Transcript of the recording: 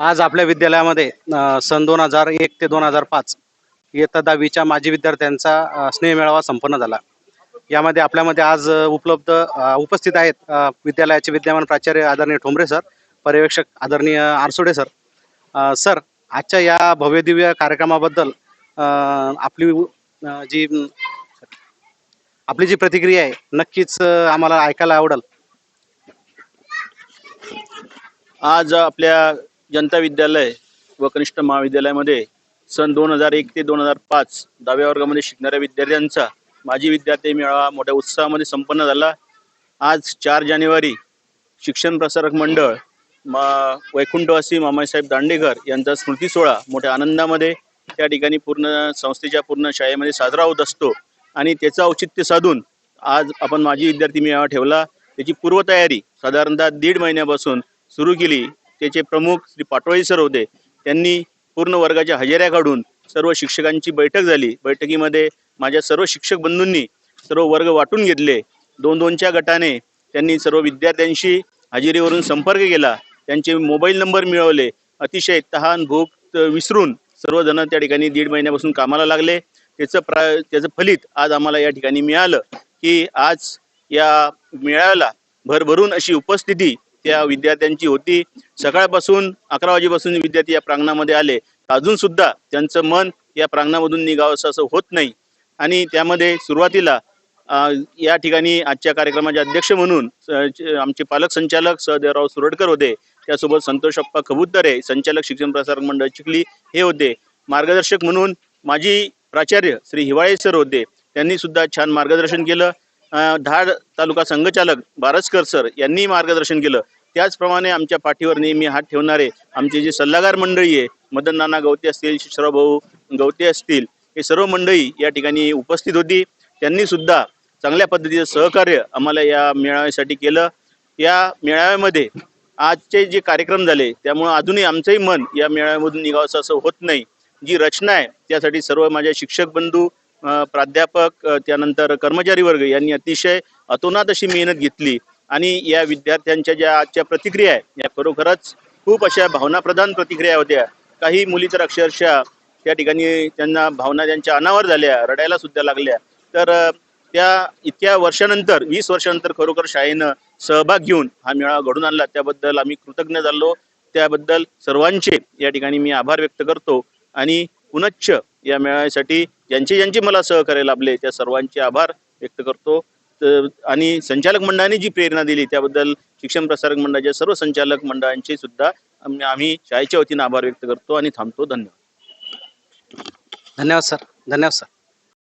आज आपल्या विद्यालयामध्ये सन दोन हजार एक ते दोन हजार पाच इयत्ता दहावीच्या माजी विद्यार्थ्यांचा स्नेहमेळावा संपन्न झाला. यामध्ये आपल्यामध्ये आज उपलब्ध उपस्थित आहेत विद्यालयाचे विद्यमान प्राचार्य आदरणीय ठोंबरे सर पर्यवेक्षक आदरणीय आरसोडे सर. सर आजच्या या भव्यदिव्य कार्यक्रमाबद्दल आपली जी आपली जी प्रतिक्रिया आहे नक्कीच आम्हाला ऐकायला आवडेल. आज आपल्या जनता विद्यालय व कनिष्ठ महाविद्यालयामध्ये सन दोन हजार एक ते दोन हजार पाच दहाव्या वर्गामध्ये शिकणाऱ्या विद्यार्थ्यांचा माजी विद्यार्थी मेळावा मोठ्या उत्साहामध्ये संपन्न झाला. आज चार जानेवारी शिक्षण प्रसारक मंडळ मा वैकुंठवासी मामासाहेब दांडेकर यांचा स्मृती सोहळा मोठ्या आनंदामध्ये त्या ठिकाणी पूर्ण संस्थेच्या पूर्ण शाळेमध्ये साजरा होत असतो आणि त्याचं औचित्य साधून आज आपण माजी विद्यार्थी मेळावा ठेवला. त्याची पूर्वतयारी साधारणतः दीड महिन्यापासून सुरू केली. त्याचे प्रमुख श्री पाटोळे सर होते. त्यांनी पूर्ण वर्गाच्या हजेऱ्या काढून सर्व शिक्षकांची बैठक झाली. बैठकीमध्ये माझ्या सर्व शिक्षक बंधूंनी सर्व वर्ग वाटून घेतले. दोन दोनच्या गटाने त्यांनी सर्व विद्यार्थ्यांशी हजेरीवरून संपर्क केला. त्यांचे मोबाईल नंबर मिळवले. अतिशय तहान भूक विसरून सर्वजण त्या ठिकाणी दीड महिन्यापासून कामाला लागले. त्याचं प्रा त्याचं फलित आज आम्हाला या ठिकाणी मिळालं की आज या मेळाव्याला भरभरून अशी उपस्थिती त्या विद्यार्थ्यांची होती. सकाळपासून अकरा वाजेपासून विद्यार्थी या प्रांगणामध्ये आले. अजून सुद्धा त्यांचं मन या प्रांगणामधून निघावं असं असं होत नाही. आणि त्यामध्ये सुरुवातीला या ठिकाणी आजच्या कार्यक्रमाचे अध्यक्ष म्हणून आमचे पालक संचालक सहदेवराव सुरडकर होते. त्यासोबत संतोष अप्पा खबुतरे संचालक शिक्षण प्रसारक मंडळ चिखली हे होते. मार्गदर्शक म्हणून माजी प्राचार्य श्री हिवाळे सर होते. त्यांनी सुद्धा छान मार्गदर्शन केलं. धाड तालुका संघचालक बारसकर सर यांनी मार्गदर्शन केलं. त्याचप्रमाणे आमच्या पाठीवर नेहमी हात ठेवणारे आमचे जे सल्लागार मंडळी आहे मदन नाना गवते असतील शिशराव भाऊ गवते असतील हे सर्व मंडळी या ठिकाणी उपस्थित होती. त्यांनी सुद्धा चांगल्या पद्धतीचं सहकार्य आम्हाला या मेळाव्यासाठी केलं. या मेळाव्यामध्ये आजचे जे कार्यक्रम झाले त्यामुळं अजूनही आमचंही मन या मेळाव्यामधून निघावंसं असं होत नाही. जी रचना आहे त्यासाठी सर्व माझ्या शिक्षक बंधू प्राध्यापक त्यानंतर कर्मचारी वर्ग यांनी अतिशय अतोनात अशी मेहनत घेतली. आणि या विद्यार्थ्यांच्या ज्या आजच्या प्रतिक्रिया आहे या खरोखरच खूप अशा भावनाप्रधान प्रतिक्रिया होत्या. काही मुली तर अक्षरशः त्या ठिकाणी त्यांना भावना त्यांच्या अनावर झाल्या रडायला सुद्धा लागल्या. तर त्या इतक्या वर्षानंतर वीस वर्षानंतर खरोखर शाळेनं सहभाग घेऊन हा मेळावा घडून आणला. त्याबद्दल आम्ही कृतज्ञ झालो. त्याबद्दल सर्वांचे या ठिकाणी मी आभार व्यक्त करतो. आणि पुनच्च या मेळाव्यासाठी ज्यांचे ज्यांचे मला सहकार्य लाभले त्या सर्वांचे आभार व्यक्त करतो. आणि संचालक मंडळाने जी प्रेरणा दिली त्याबद्दल शिक्षण प्रसारक मंडळाच्या सर्व संचालक मंडळांचे सुद्धा आम्ही आम्ही शाळेच्या वतीने आभार व्यक्त करतो आणि थांबतो. धन्यवाद. धन्यवाद सर. धन्यवाद सर.